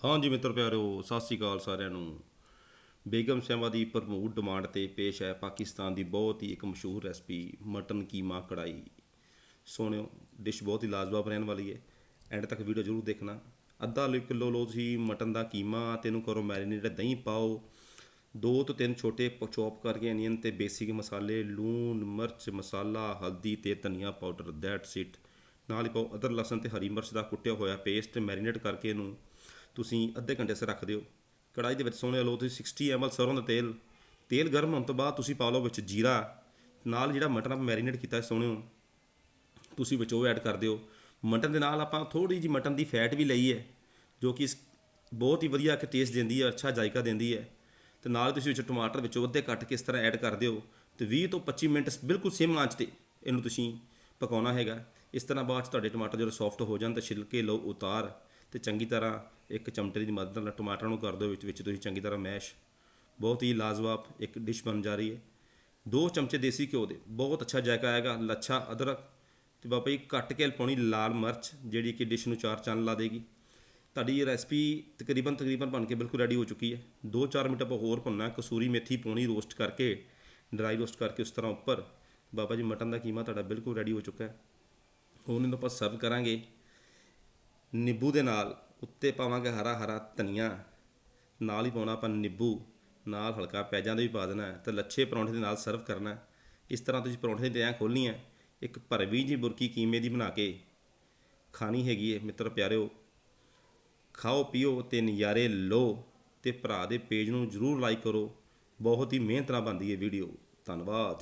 ਹਾਂਜੀ ਮਿੱਤਰ ਪਿਆਰਿਓ ਸਤਿ ਸ੍ਰੀ ਅਕਾਲ ਸਾਰਿਆਂ ਨੂੰ। ਬੇਗਮ ਸਾਹਿਬਾ ਦੀ ਭਰਪੂਰ ਡਿਮਾਂਡ ਤੇ ਪੇਸ਼ ਹੈ ਪਾਕਿਸਤਾਨ ਦੀ ਬਹੁਤ ਹੀ ਇੱਕ ਮਸ਼ਹੂਰ ਰੈਸਪੀ, ਮਟਨ ਕੀਮਾ ਕੜਾਈ ਸੋਹਣਿਓ, ਡਿਸ਼ ਬਹੁਤ ਹੀ ਲਾਜਵਾਬ ਰਹਿਣ ਵਾਲੀ ਹੈ। ਐਂਡ ਤੱਕ ਵੀਡੀਓ ਜ਼ਰੂਰ ਦੇਖਣਾ। ਅੱਧਾ ਲੀ ਕਿਲੋ ਲਓ ਤੁਸੀਂ ਮਟਨ ਦਾ ਕੀਮਾ ਤੇ ਇਹਨੂੰ ਕਰੋ ਮੈਰੀਨੇਟ ਦਹੀਂ ਪਾਓ। ਦੋ ਤੋਂ ਤਿੰਨ ਛੋਟੇ ਚੌਪ ਕਰਕੇ ਅਨੀਅਨ ਤੇ ਬੇਸਿਕ ਮਸਾਲੇ, ਲੂਣ, ਮਿਰਚ, ਮਸਾਲਾ, ਹਲਦੀ ਤੇ ਧਨੀਆ ਪਾਊਡਰ ਦੈਟਸ ਇਟ ਨਾਲ ਹੀ ਪਾਓ ਅਦਰ ਲਸਣ ਤੇ ਹਰੀ ਮਿਰਚ ਦਾ ਕੁੱਟਿਆ ਹੋਇਆ ਪੇਸਟ ਮੈਰੀਨੇਟ ਕਰਕੇ ਇਹਨੂੰ ਤੁਸੀਂ ਅੱਧੇ ਘੰਟੇ ਸੇ ਰੱਖ ਦਿਓ। ਕੜਾਈ ਦੇ ਵਿੱਚ ਸੋਹਣੇ ਲਓ ਤੁਸੀਂ 60 ml ਸਰੋਂ ਦਾ ਤੇਲ। ਤੇਲ ਗਰਮ ਹੋਣ ਤੋਂ ਬਾਅਦ ਤੁਸੀਂ ਪਾ ਲਓ ਵਿੱਚ ਜੀਰਾ। ਨਾਲ ਜਿਹੜਾ ਮਟਨ ਆਪਾਂ ਮੈਰੀਨੇਟ ਕੀਤਾ ਸੋਹਣਿਓ, ਤੁਸੀਂ ਵਿੱਚ ਉਹ ਐਡ ਕਰ ਦਿਓ। ਮਟਨ ਦੇ ਨਾਲ ਆਪਾਂ ਥੋੜੀ ਜੀ ਮਟਨ ਦੀ ਫੈਟ ਵੀ ਲਈ ਹੈ ਜੋ ਕਿ ਬਹੁਤ ਹੀ ਵਧੀਆ ਕਿ ਟੇਸਟ ਦਿੰਦੀ ਹੈ, ਅੱਛਾ ਜਾਇਕਾ ਦਿੰਦੀ ਹੈ। ਤੇ ਨਾਲ ਤੁਸੀਂ ਵਿੱਚ ਟਮਾਟਰ ਵਿੱਚੋਂ ਅੱਧੇ ਕੱਟ ਕੇ ਇਸ ਤਰ੍ਹਾਂ ਐਡ ਕਰ ਦਿਓ। ਤੇ 20 ਤੋਂ 25 ਮਿੰਟ ਬਿਲਕੁਲ ਸਿਮ ਆਂਚ ਤੇ ਇਹਨੂੰ ਤੁਸੀਂ ਪਕਾਉਣਾ ਹੈਗਾ। ਇਸ ਤਰ੍ਹਾਂ ਬਾਅਦ 'ਚ ਤੁਹਾਡੇ ਟਮਾਟਰ ਜਦੋਂ ਸੌਫਟ ਹੋ ਜਾਣ ਤਾਂ ਛਿਲਕੇ ਲਓ ਉਤਾਰ ਤੇ ਚੰਗੀ ਤਰ੍ਹਾਂ ਇੱਕ ਚਮਟੇ ਦੀ ਮਦਦ ਨਾਲ ਟਮਾਟਰਾਂ ਨੂੰ ਕਰ ਦਿਓ ਵਿੱਚ ਵਿੱਚ ਤੁਸੀਂ ਚੰਗੀ ਤਰ੍ਹਾਂ ਮੈਸ਼। ਬਹੁਤ ਹੀ ਲਾਜਵਾਬ ਇੱਕ ਡਿਸ਼ ਬਣ ਜਾ ਰਹੀ ਹੈ। ਦੋ ਚਮਚੇ ਦੇਸੀ ਘਿਓ ਦੇ। ਬਹੁਤ ਅੱਛਾ ਜਾਇਕਾ ਆਏਗਾ। ਲੱਛਾ, ਅਦਰਕ ਤੇ ਬਾਬਾ ਜੀ ਕੱਟ ਕੇ ਪਾਉਣੀ ਲਾਲ ਮਿਰਚ, ਜਿਹੜੀ ਕਿ ਡਿਸ਼ ਨੂੰ ਚਾਰ ਚੰਨ ਲਾ ਦੇਗੀ। ਤੁਹਾਡੀ ਇਹ ਰੈਸਪੀ ਤਕਰੀਬਨ ਤਕਰੀਬਨ ਬਣ ਕੇ ਬਿਲਕੁਲ ਰੈਡੀ ਹੋ ਚੁੱਕੀ ਹੈ। 2-4 ਮਿੰਟ ਆਪਾਂ ਹੋਰ ਭੁੰਨਣਾ। ਕਸੂਰੀ ਮੇਥੀ ਪਾਉਣੀ ਰੋਸਟ ਕਰਕੇ ਡਰਾਈ ਰੋਸਟ ਕਰਕੇ ਉਸ ਤਰ੍ਹਾਂ ਉੱਪਰ। ਬਾਬਾ ਜੀ, ਮਟਨ ਦਾ ਕੀਮਾ ਤੁਹਾਡਾ ਬਿਲਕੁਲ ਰੈਡੀ ਹੋ ਚੁੱਕਾ ਹੈ। ਹੁਣ ਇਹਨੂੰ ਆਪਾਂ ਸਰਵ ਕਰਾਂਗੇ। ਨਿੰਬੂ ਦੇ ਨਾਲ ਉੱਤੇ ਪਾਵਾਂਗੇ ਹਰਾ ਹਰਾ ਧਨੀਆ, ਨਾਲ ਹੀ ਪਾਉਣਾ ਆਪਾਂ ਨਿੰਬੂ, ਨਾਲ ਹਲਕਾ ਪਿਆਜ਼ਾਂ ਦਾ ਵੀ ਪਾ ਦੇਣਾ ਹੈ ਤੇ ਲੱਛੇ ਪਰੌਂਠੇ ਦੇ ਨਾਲ ਸਰਵ ਕਰਨਾ ਇਸ ਤਰ੍ਹਾਂ ਤੁਸੀਂ ਪਰੌਂਠੇ ਦੀ ਐਂ ਖੋਲ੍ਹਣੀ ਹੈ। ਇੱਕ ਭਰਵੀ ਜੀ ਬੁਰਕੀ ਕੀਮੇ ਦੀ ਬਣਾ ਕੇ ਖਾਣੀ ਹੈਗੀ ਹੈ ਮਿੱਤਰ ਪਿਆਰਿਓ। ਖਾਓ, ਪੀਓ ਤੇ ਨਜ਼ਾਰੇ ਲਓ ਤੇ ਭਰਾ ਦੇ ਪੇਜ ਨੂੰ ਜਰੂਰ ਲਾਈਕ ਕਰੋ। ਬਹੁਤ ਹੀ ਮਿਹਨਤ ਨਾਲ ਬਣਦੀ ਹੈ ਵੀਡੀਓ ਧੰਨਵਾਦ।